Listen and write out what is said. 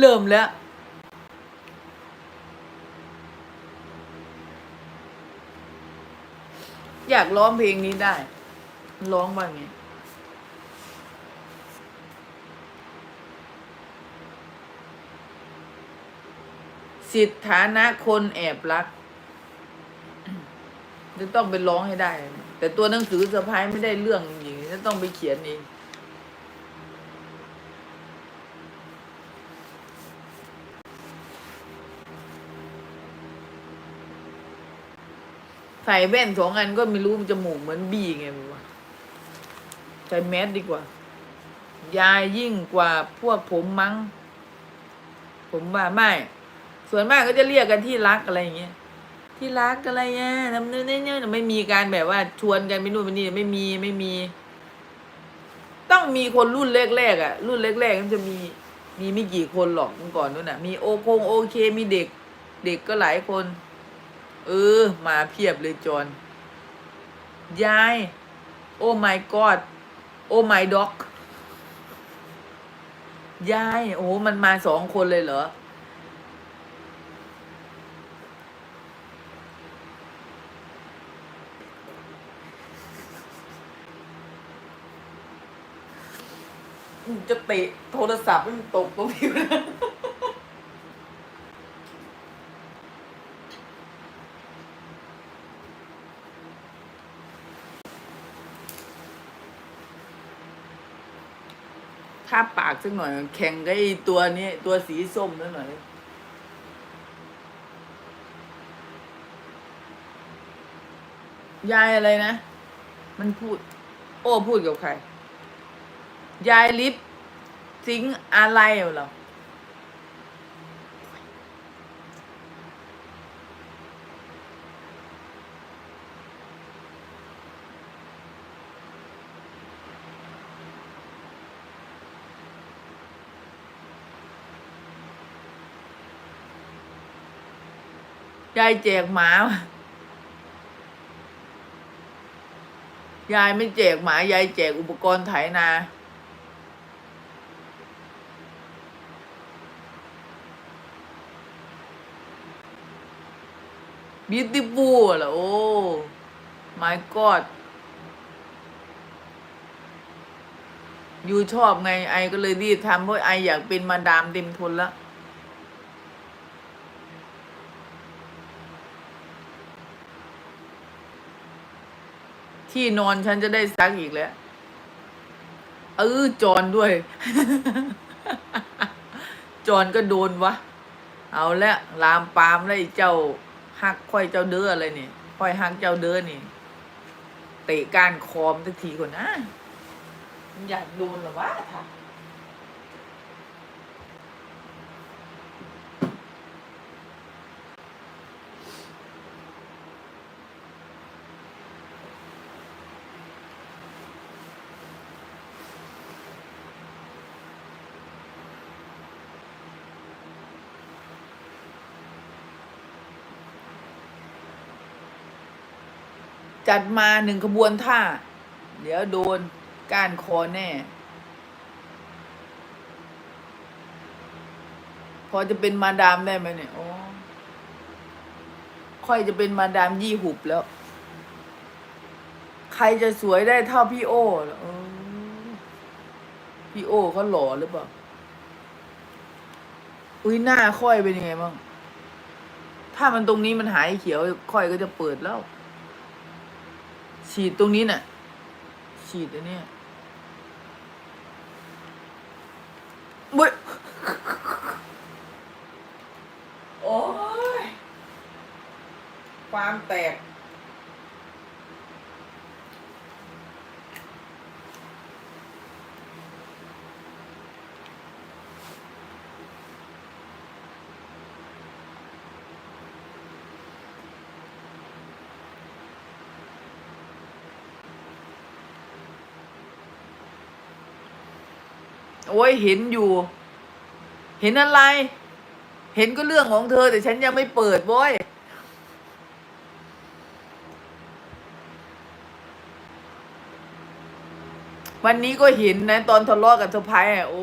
เริ่มแล้วอยากร้องเพลงนี้ได้ ร้องว่าไงสิทฐานะคนแอบรักจะต้องไปร้องให้ได้ แต่ตัวหนังสือเซอร์ไพรส์ไม่ได้เรื่องจริงๆจะต้องไปเขียนเอง ใส่แว่นสองอันก็ไม่รู้จมูกเหมือนบีไงมึงวะใส่แมสดีกว่า ยายยิ่งกว่าพวกผมมั้ง ผมว่าไม่ ส่วนมากก็จะเรียกกันที่รักอะไรอย่างเงี้ย ที่รักอะไรเงี้ยทำนู่นนี่เนี่ยไม่มีการแบบว่าชวนกันไปนู่นไปนี่ไม่มีไม่มี ต้องมีคนรุ่นแรกๆอะ รุ่นแรกๆมันจะมีมีไม่กี่คนหรอกเมื่อก่อนนู้นน่ะ มีโอคงโอเคมีเด็ก เด็กก็หลายคน เออ มาเพียบเลยจอนยาย โอ้ my god โอ้ my dog ยาย โอ้ มันมาสองคนเลยเหรอ จะเตะโทรศัพท์มันตกตรงนี้นะ ถ้าปากสักหน่อย แข่งกับไอ้ตัวนี้ตัวสีส้มนั่นหน่อยยายอะไรนะ มันพูด โอ้พูดกับใคร ยายลิฟสิงอะไรเหรอ ยายแจกหมา ยายไม่แจกหมา ยายแจกอุปกรณ์ไถนา บิวตี้ฟูลเหรอโอ้ my god ยูชอบไงไอก็เลยรีบทำเพราะไออยากเป็นมาดามเต็มทนแล้ว ที่นอนฉันจะได้ซักอีกแล้ว เออจอนด้วย จอนก็โดนวะ เอาละลามปามแล้วไอ้เจ้าหักค่อยเจ้าเด้ออะไรนี่ค่อยหักเจ้าเด้อนี่เตะก้านคอมสักทีก่อนนะอยากโดนหรอวะท่ะ จัดมาหนึ่งขบวนท่า เดี๋ยวโดนก้านคอแน่ พอจะเป็นมาดามได้ไหมเนี่ยโอ้ค่อยจะเป็นมาดามยี่หุบแล้ว ใครจะสวยได้เท่าพี่โอ้อพี่โอ้เขาหล่อหรือเปล่า อุ้ยหน้าค่อยเป็นยังไงบ้าง ถ้ามันตรงนี้มันหายเขียว ค่อยก็จะเปิดแล้ว ฉีดตรงนี้น่ะ ฉีดอันนี้บุ้ยโอ้ยความแตก โอ้ยเห็นอยู่ เห็นอะไร เห็นก็เรื่องของเธอ แต่ฉันยังไม่เปิดโว้ยวันนี้ก็เห็นนะ ตอนทะเลาะกับสะพ้ายโอ้